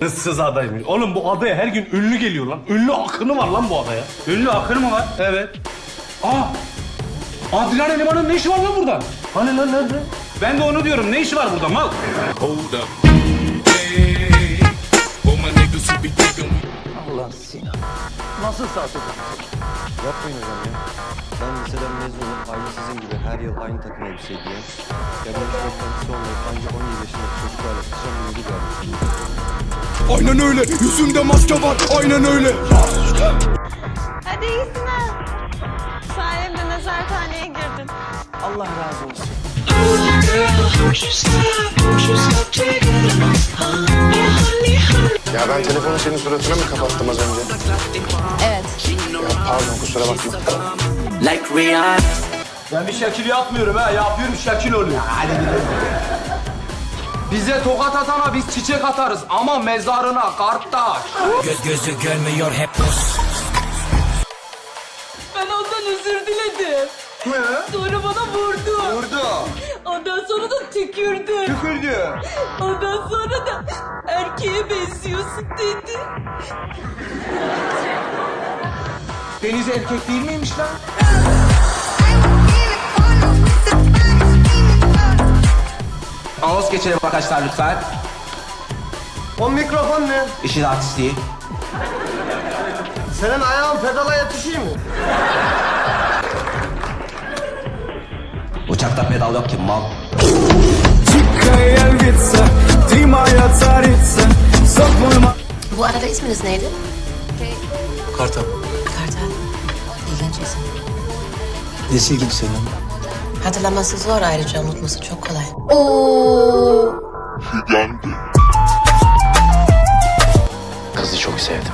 Issız adaymış. Oğlum bu adaya her gün ünlü geliyor lan. Ünlü akını var lan bu adaya. Ünlü akın mı var? Evet. Aa! Adrian Eleman'ın ne işi var lan burada? Hani lan nerede? Ben de onu diyorum. Ne işi var burada mal? Hold up. Who be thinking we Yapmayın hocam ya. Ben liseden mezun olup aynı sizin gibi her yıl aynı takım elbise giyen, yabancı beklentisi olmayıp ancak Aynen öyle. Yüzümde maske var. Aynen öyle. Hadi iyisin ha. Sayemde nezarethaneye girdin. Allah razı olsun. Ya ben telefonu senin suratına mı kapattım az önce? Evet. Ya pardon kusura bakma. Ben bir şekil yapmıyorum ha. Yapıyorum şekil oluyor. Hadi gidelim. Bize tokat atana biz çiçek atarız ama mezarına kartaş. Göz gözü görmüyor hep pus Ben ondan özür diledim. Sonra bana vurdu. Vurdu. Ondan sonra da tükürdü. Tükürdü. Ondan sonra da erkeğe benziyorsun dedi. Deniz erkek değil miymiş lan? Ağız geçelim arkadaşlar lütfen. O mikrofon ne? İşin artistliği. Senin ayağın pedala yetişiyor mu? Uçakta pedal yok ki mal. Bu arada isminiz neydi? Kartal Kartal. İlginç isim. Nesi ilginç senin? Hatırlaması zor ayrıca unutması çok kolay. Kızı çok sevdim.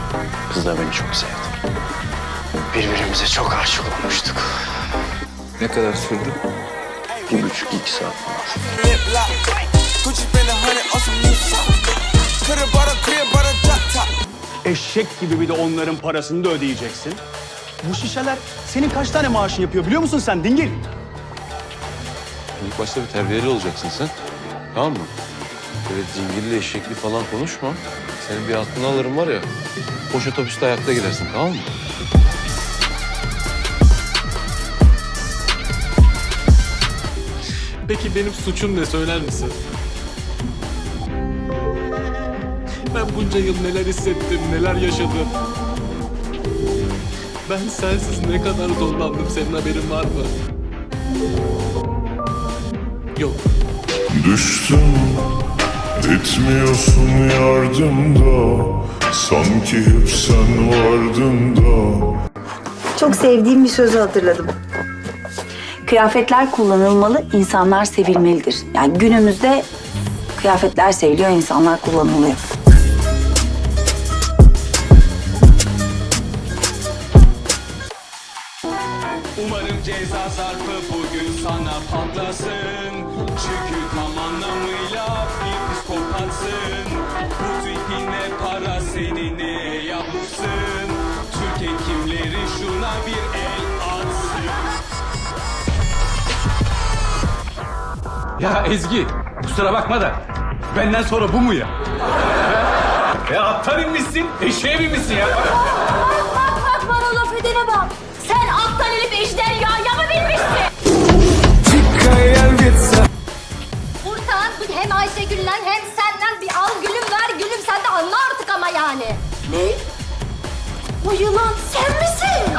Kız da beni çok sevdi. Birbirimize çok aşık olmuştuk. Ne kadar sürdü? Bir buçuk iki saat falan. Eşek gibi bir de onların parasını da ödeyeceksin. Bu şişeler senin kaç tane maaşın yapıyor biliyor musun sen dingil? İlk başta bir terbiyeli olacaksın sen. Tamam mı? Böyle dingilli eşekli falan konuşma. Senin bir aklını alırım var ya. Boş otobüste ayakta gidersin tamam mı? Peki benim suçum ne söyler misin? Ben bunca yıl neler hissettim, neler yaşadım. Ben sensiz ne kadar zorlandım, senin haberin var mı? Yok. Düştüm Etmiyorsun yardımda Sanki hep sen vardın da Çok sevdiğim bir sözü hatırladım. Kıyafetler kullanılmalı, insanlar sevilmelidir. Yani günümüzde kıyafetler seviliyor, insanlar kullanılıyor. Umarım ceza zarfı bugün sana patlasın Çünkü tam anlamıyla bir psikopatsın Bu tipine para seni neye yapsın Türk hekimleri şuna bir el atsın Ya Ezgi kusura bakma da benden sonra bu mu ya? ya attan inmişsin, eşeğe binmişsin ya. Hem Ayşegül'den hem senden bir al gülüm ver gülüm sen de anla artık ama yani. Ne? O yılan sen misin?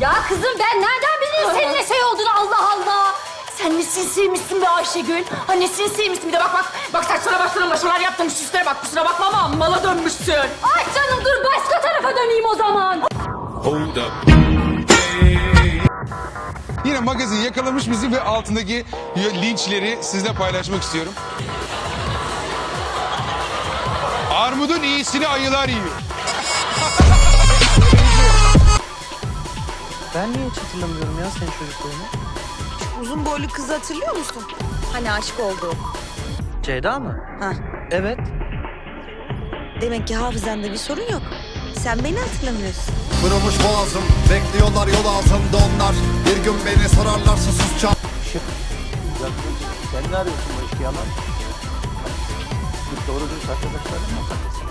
Ya kızım ben nereden bileyim senin ne şey olduğunu Allah Allah. Sen ne sinsiymişsin be Ayşegül. Ha ne sinsiymişsin bir de bak bak. Bak saçlara başlara başlar yaptın süslere bak kusura bakma ama mala dönmüşsün. Ay canım dur başka tarafa döneyim o zaman. Hold up. Yine magazin yakalamış bizi ve altındaki linçleri sizle paylaşmak istiyorum. Armudun iyisini ayılar yiyor. Ben niye hiç hatırlamıyorum ya senin çocukluğunu? Uzun boylu kızı hatırlıyor musun? Hani aşık oldu. Ceyda mı? Ha. Evet. Demek ki hafızanda bir sorun yok. Sen beni hatırlamıyorsun. Kırılmış boğazım, bekliyorlar yol altında onlar. Bir gün beni sorarlarsa susacağım. Sen ne arıyorsun bu eşkıyalar? Doğru dürüst arkadaşlarımla takılsın.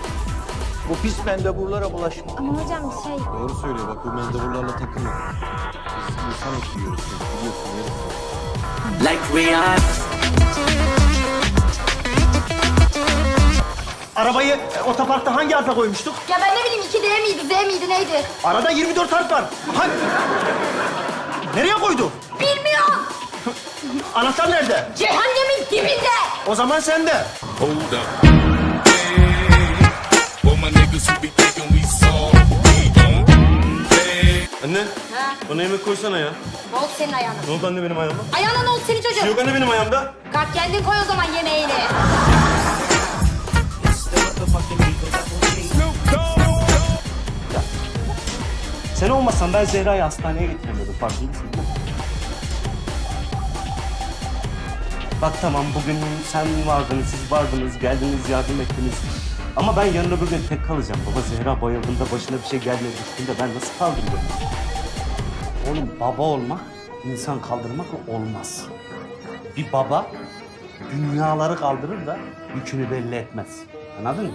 Bu pis mendeburlara bulaşma. Ama hocam şey... Doğru söylüyor bak bu mendeburlarla takılma. Biz insan çünkü biliyorsun yarısı. Like we are. Arabayı e, otoparkta hangi harfe koymuştuk? Ya ben ne bileyim 2D miydi, Z miydi, neydi? Arada 24 harf var. Hangi? Nereye koydu? Bilmiyorum. Anahtar nerede? Cehennemin dibinde. O zaman sende. Hold up. Hey, for my niggas who be thinking we soft, we don't play. Anne, Ha, bana yemek koysana ya. ne oldu senin ayağına? Ne oldu anne benim ayağıma? Ayağına ne oldu senin çocuğun? Yok anne benim ayağımda. Kalk kendin koy o zaman yemeğini. Sen olmasan ben Zehra'yı hastaneye getiremiyordum. Farkındasın değil mi? Bak tamam bugün sen vardınız, siz vardınız, geldiniz, yardım ettiniz. Ama ben yarın öbür gün tek kalacağım. Baba Zehra bayıldığında başına bir şey gelmedi düştüğünde ben nasıl kaldıracağım? Oğlum baba olmak, insan kaldırmak olmaz. Bir baba dünyaları kaldırır da yükünü belli etmez. Anladın mı?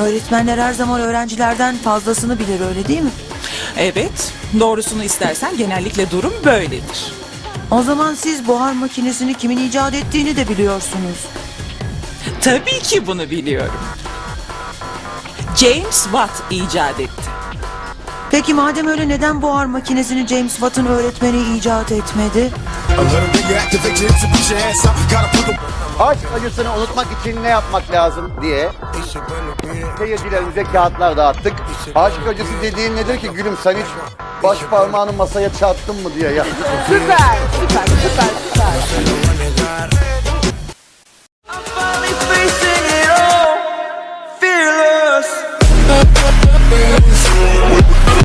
Öğretmenler her zaman öğrencilerden fazlasını bilir öyle değil mi? Evet, doğrusunu istersen genellikle durum böyledir. O zaman siz buhar makinesini kimin icat ettiğini de biliyorsunuz. Tabii ki bunu biliyorum. James Watt icat etti. Peki madem öyle neden buhar makinesini James Watt'ın öğretmeni icat etmedi? Aşk acısını unutmak için ne yapmak lazım diye seyircilerimize kağıtlar dağıttık. Aşk acısı dediğin nedir ki gülüm sen hiç baş parmağını masaya çarptın mı diye ya. Süper, süper, süper, süper.